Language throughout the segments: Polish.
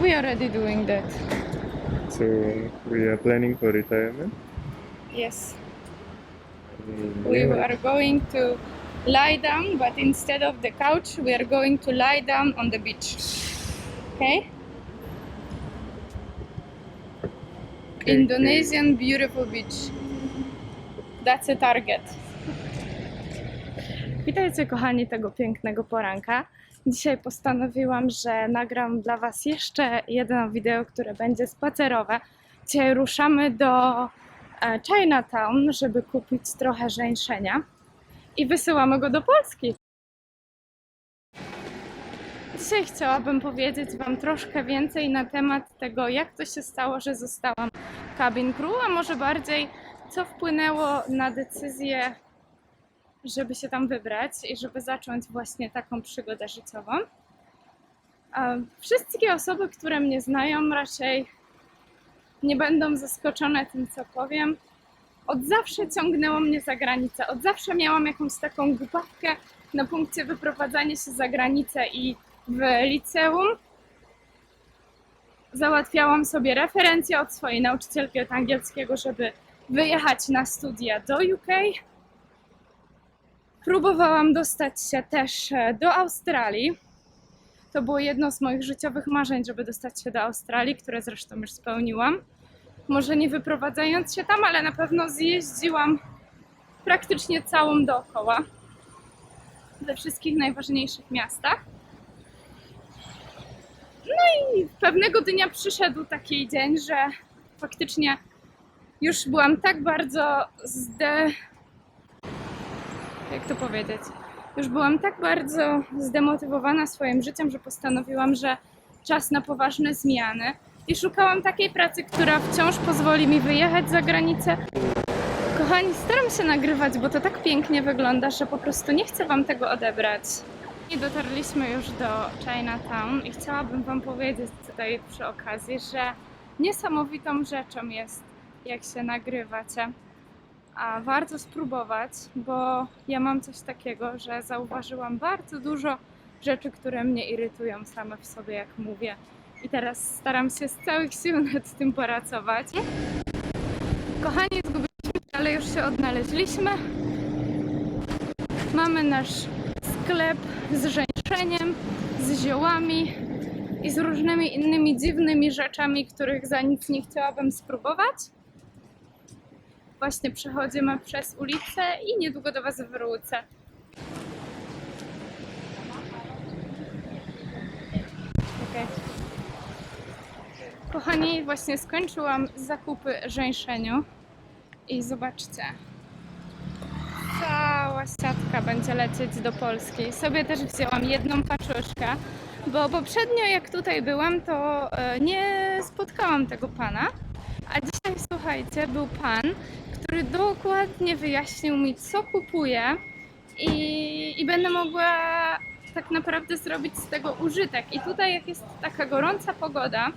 We are already doing that. So we are planning for retirement. Yes. Mm, We yeah. are going to lie down, but instead of the couch, we are going to lie down on the beach. Okay? Okay, Indonesian beautiful beach. That's a target. Witajcie kochani tego pięknego poranka. Dzisiaj postanowiłam, że nagram dla Was jeszcze jedno wideo, które będzie spacerowe. Dzisiaj ruszamy do e, Chinatown, żeby kupić trochę żeńszenia i wysyłamy go do Polski. Dzisiaj chciałabym powiedzieć Wam troszkę więcej na temat tego, jak to się stało, że zostałam cabin crew, a może bardziej, co wpłynęło na decyzję, żeby się tam wybrać i żeby zacząć właśnie taką przygodę życiową. Wszystkie osoby, które mnie znają, raczej nie będą zaskoczone tym, co powiem. Od zawsze ciągnęło mnie za granicę. Od zawsze miałam jakąś taką głupawkę na punkcie wyprowadzania się za granicę i w liceum załatwiałam sobie referencję od swojej nauczycielki od angielskiego, żeby wyjechać na studia do UK. Próbowałam dostać się też e, do Australii. To było jedno z moich życiowych marzeń, żeby dostać się do Australii, które zresztą już spełniłam. Może nie wyprowadzając się tam, ale na pewno zjeździłam praktycznie całą dookoła we wszystkich najważniejszych miastach. No i pewnego dnia przyszedł taki dzień, że faktycznie już byłam tak bardzo zde... Jak to powiedzieć? Już byłam tak bardzo zdemotywowana swoim życiem, że postanowiłam, że czas na poważne zmiany. I szukałam takiej pracy, która wciąż pozwoli mi wyjechać za granicę. Kochani, staram się nagrywać, bo to tak pięknie wygląda, że po prostu nie chcę Wam tego odebrać. I dotarliśmy już do Chinatown i chciałabym Wam powiedzieć tutaj przy okazji, że niesamowitą rzeczą jest, jak się nagrywacie. A warto spróbować, bo ja mam coś takiego, że zauważyłam bardzo dużo rzeczy, które mnie irytują same w sobie, jak mówię. I teraz staram się z całych sił nad tym pracować. Kochani, zgubiliśmy się, ale już się odnaleźliśmy. Mamy nasz sklep z żeńszeniem, z ziołami i z różnymi innymi dziwnymi rzeczami, których za nic nie chciałabym spróbować. Właśnie przechodzimy przez ulicę i niedługo do Was wrócę. Okej. Kochani, właśnie skończyłam zakupy żeńszeniu i zobaczcie. Cała siatka będzie lecieć do Polski. Sobie też wzięłam jedną paczuszkę, bo poprzednio jak tutaj byłam, to e, nie spotkałam tego pana. A dzisiaj, słuchajcie, był pan, który dokładnie wyjaśnił mi, co kupuję i, i będę mogła tak naprawdę zrobić z tego użytek. I tutaj, jak jest taka gorąca pogoda,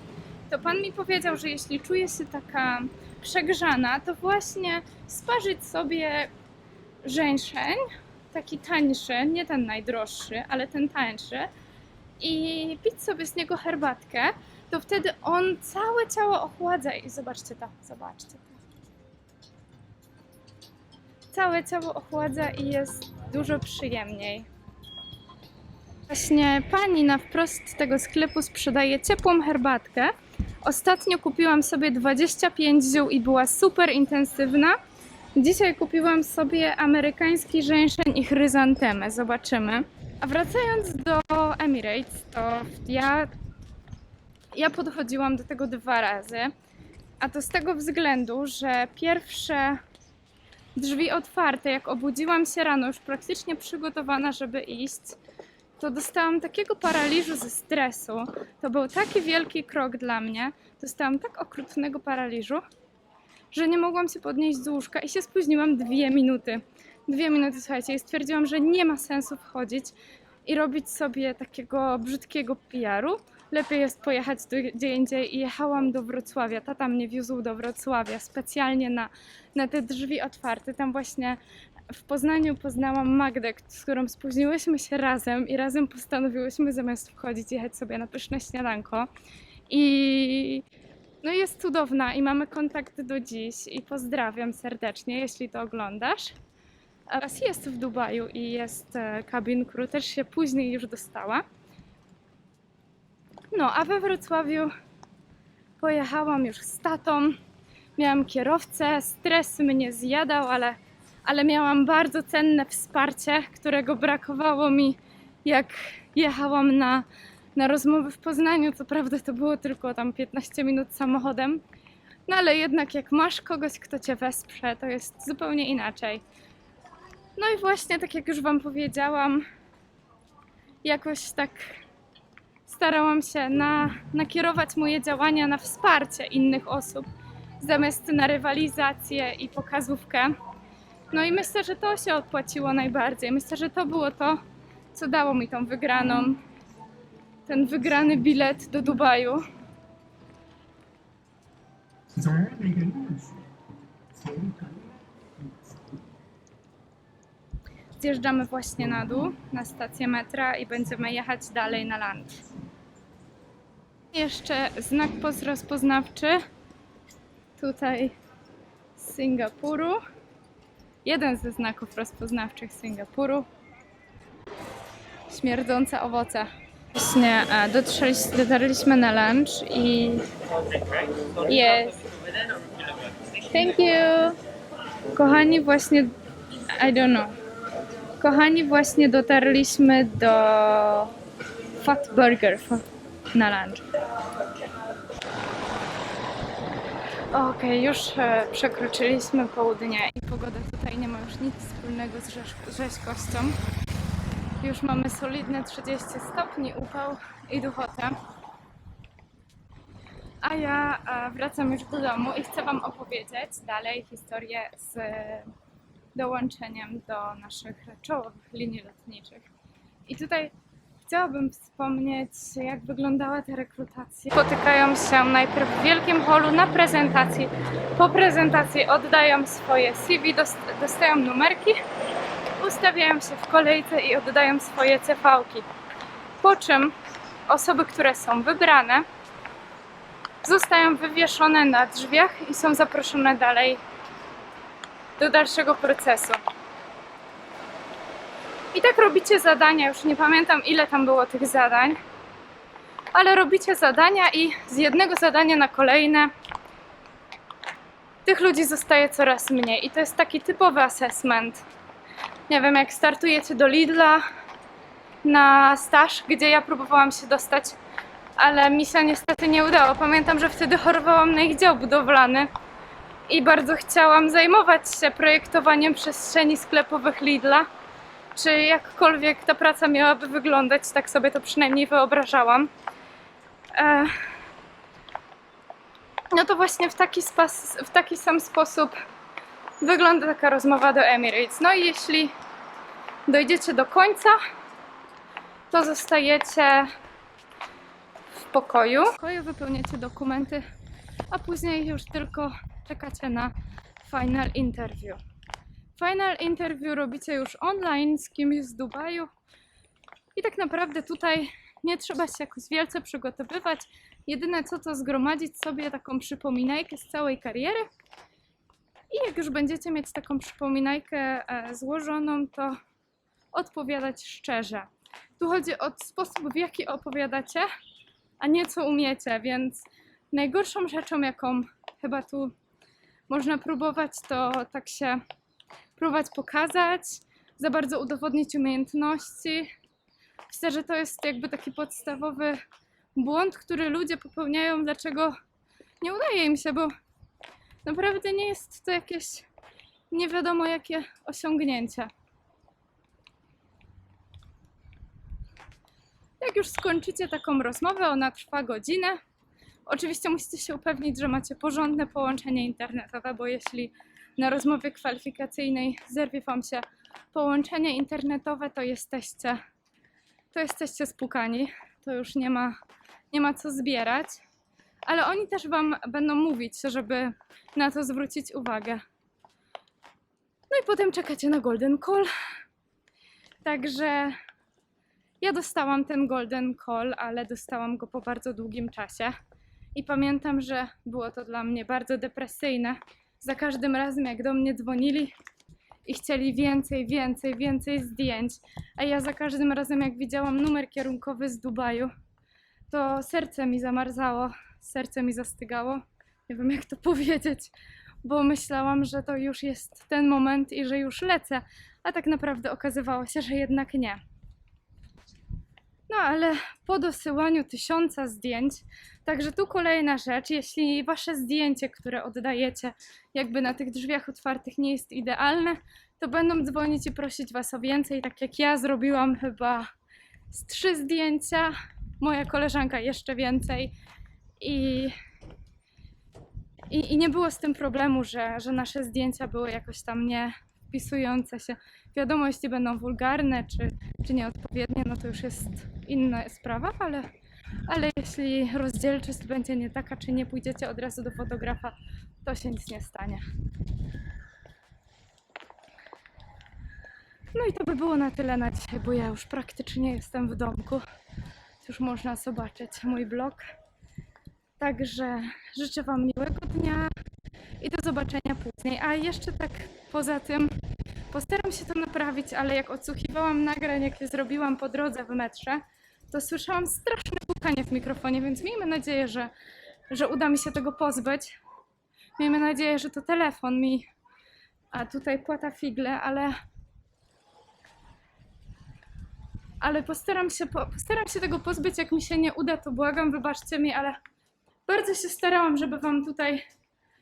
to pan mi powiedział, że jeśli czuję się taka przegrzana, to właśnie sparzyć sobie żeńszeń, taki tańszy, nie ten najdroższy, ale ten tańszy, i pić sobie z niego herbatkę, to wtedy on całe ciało ochładza. I zobaczcie to, zobaczcie to. Całe ciało ochładza i jest dużo przyjemniej. Właśnie pani na wprost tego sklepu sprzedaje ciepłą herbatkę. Ostatnio kupiłam sobie 25 ziół i była super intensywna. Dzisiaj kupiłam sobie amerykański żeńszeń i chryzantemę. Zobaczymy. A wracając do Emirates, to ja, ja podchodziłam do tego dwa razy. A to z tego względu, że pierwsze drzwi otwarte, jak obudziłam się rano, już praktycznie przygotowana, żeby iść, to dostałam takiego paraliżu ze stresu. To był taki wielki krok dla mnie. Dostałam tak okrutnego paraliżu, że nie mogłam się podnieść z łóżka i się spóźniłam dwie minuty. Dwie minuty, słuchajcie, i stwierdziłam, że nie ma sensu wchodzić i robić sobie takiego brzydkiego PR-u. Lepiej jest pojechać do, gdzie indziej i jechałam do Wrocławia. Tata mnie wiózł do Wrocławia specjalnie na, na te drzwi otwarte. Tam właśnie w Poznaniu poznałam Magdę, z którą spóźniłyśmy się razem i razem postanowiłyśmy zamiast wchodzić jechać sobie na pyszne śniadanko. I no jest cudowna i mamy kontakt do dziś i pozdrawiam serdecznie, jeśli to oglądasz. Teraz jest w Dubaju i jest e, cabin crew, też się później już dostała. No, a we Wrocławiu pojechałam już z tatą. Miałam kierowcę, stres mnie zjadał, ale, ale miałam bardzo cenne wsparcie, którego brakowało mi, jak jechałam na, na rozmowy w Poznaniu. Co prawda to było tylko tam 15 minut samochodem, no ale jednak jak masz kogoś, kto cię wesprze, to jest zupełnie inaczej. No i właśnie, tak jak już Wam powiedziałam, jakoś tak starałam się na, nakierować moje działania na wsparcie innych osób zamiast na rywalizację i pokazówkę. No i myślę, że to się odpłaciło najbardziej. Myślę, że to było to, co dało mi tą wygraną, ten wygrany bilet do Dubaju. Zjeżdżamy właśnie na dół, na stację metra i będziemy jechać dalej na land. Jeszcze znak poz- rozpoznawczy. Tutaj z Singapuru. Jeden ze znaków rozpoznawczych Singapuru. Śmierdzące owoce. Właśnie e, dotarliśmy na lunch i... Yes. Thank you. Kochani, właśnie... I don't know. Kochani, właśnie dotarliśmy do Fat Burger na lunch. Okej, już e, przekroczyliśmy południe i pogoda tutaj nie ma już nic wspólnego z rzeźkością. Już mamy solidne 30 stopni, upał i duchotę. A ja e, wracam już do domu i chcę Wam opowiedzieć dalej historię z dołączeniem do naszych czołowych linii lotniczych. I tutaj chciałabym wspomnieć, jak wyglądała ta rekrutacja. Spotykają się najpierw w wielkim holu na prezentacji. Po prezentacji oddają swoje CV, dost- dostają numerki, ustawiają się w kolejce i oddają swoje CV-ki. Po czym osoby, które są wybrane, zostają wywieszone na drzwiach i są zaproszone dalej do dalszego procesu. I tak robicie zadania, już nie pamiętam ile tam było tych zadań, ale robicie zadania i z jednego zadania na kolejne tych ludzi zostaje coraz mniej. I to jest taki typowy assessment. Nie wiem, jak startujecie do Lidla na staż, gdzie ja próbowałam się dostać, ale mi się niestety nie udało. Pamiętam, że wtedy chorowałam na ich dział budowlany i bardzo chciałam zajmować się projektowaniem przestrzeni sklepowych Lidla. Czy jakkolwiek ta praca miałaby wyglądać, tak sobie to przynajmniej wyobrażałam. E, No to właśnie w taki, spas, w taki sam sposób wygląda taka rozmowa do Emirates. No i jeśli dojdziecie do końca, to zostajecie w pokoju. W pokoju wypełniacie dokumenty, a później już tylko czekacie na final interview. Final interview robicie już online z kimś z Dubaju i tak naprawdę tutaj nie trzeba się jakoś wielce przygotowywać. Jedyne co to zgromadzić sobie taką przypominajkę z całej kariery i jak już będziecie mieć taką przypominajkę e, złożoną, to odpowiadać szczerze. Tu chodzi o sposób, w jaki opowiadacie, a nie co umiecie, więc najgorszą rzeczą, jaką chyba tu można próbować, to tak się próbować pokazać, za bardzo udowodnić umiejętności. Myślę, że to jest jakby taki podstawowy błąd, który ludzie popełniają, dlaczego nie udaje im się, bo naprawdę nie jest to jakieś nie wiadomo jakie osiągnięcie. Jak już skończycie taką rozmowę, ona trwa godzinę. Oczywiście musicie się upewnić, że macie porządne połączenie internetowe, bo jeśli na rozmowie kwalifikacyjnej zerwie Wam się połączenie internetowe, to jesteście, to jesteście spukani. To już nie ma, nie ma co zbierać. Ale oni też Wam będą mówić, żeby na to zwrócić uwagę. No i potem czekacie na Golden Call. Także ja dostałam ten Golden Call, ale dostałam go po bardzo długim czasie. I pamiętam, że było to dla mnie bardzo depresyjne. Za każdym razem, jak do mnie dzwonili i chcieli więcej, więcej, więcej zdjęć, a ja za każdym razem, jak widziałam numer kierunkowy z Dubaju, to serce mi zamarzało, serce mi zastygało. Nie wiem, jak to powiedzieć, bo myślałam, że to już jest ten moment i że już lecę, a tak naprawdę okazywało się, że jednak nie. No ale po dosyłaniu tysiąca zdjęć, także tu kolejna rzecz, jeśli wasze zdjęcie, które oddajecie jakby na tych drzwiach otwartych nie jest idealne, to będą dzwonić i prosić was o więcej, tak jak ja zrobiłam chyba z trzy zdjęcia, moja koleżanka jeszcze więcej. I, i, i nie było z tym problemu, że, że nasze zdjęcia były jakoś tam nie wpisujące się. Wiadomo, jeśli będą wulgarne czy, czy nieodpowiednie, no to już jest inna sprawa, ale, ale jeśli rozdzielczość będzie nie taka, czy nie pójdziecie od razu do fotografa, to się nic nie stanie. No i to by było na tyle na dzisiaj, bo ja już praktycznie jestem w domku. Już można zobaczyć mój blog. Także życzę Wam miłego dnia i do zobaczenia później. A jeszcze tak poza tym postaram się to naprawić, ale jak odsłuchiwałam nagrań, jakie zrobiłam po drodze w metrze, to słyszałam straszne pukanie w mikrofonie, więc miejmy nadzieję, że, że uda mi się tego pozbyć. Miejmy nadzieję, że to telefon mi. A tutaj płata figle, ale. Ale postaram się, po, postaram się tego pozbyć. Jak mi się nie uda, to błagam, wybaczcie mi, ale bardzo się starałam, żeby Wam tutaj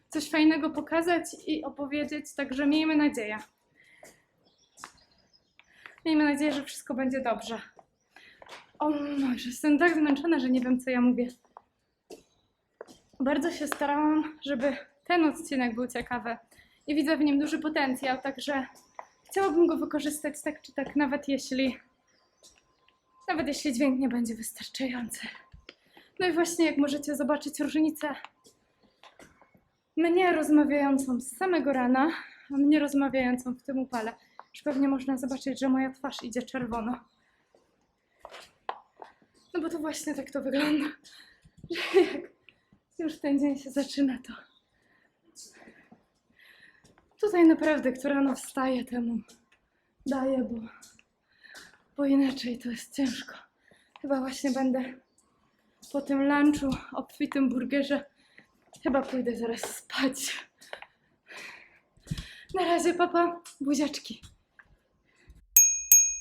coś fajnego pokazać i opowiedzieć, także miejmy nadzieję. Miejmy nadzieję, że wszystko będzie dobrze. O, że jestem tak zmęczona, że nie wiem, co ja mówię. Bardzo się starałam, żeby ten odcinek był ciekawy i widzę w nim duży potencjał, także chciałabym go wykorzystać tak czy tak, nawet jeśli nawet jeśli dźwięk nie będzie wystarczający. No i właśnie, jak możecie zobaczyć różnicę mnie rozmawiającą z samego rana, a mnie rozmawiającą w tym upale. Już pewnie można zobaczyć, że moja twarz idzie czerwono. No bo to właśnie tak to wygląda. Że jak już ten dzień się zaczyna, to tutaj naprawdę, która rano wstaje, temu daje, bo, bo inaczej to jest ciężko. Chyba właśnie będę po tym lunchu, obfitym burgerze, chyba pójdę zaraz spać. Na razie, papa, buziaczki.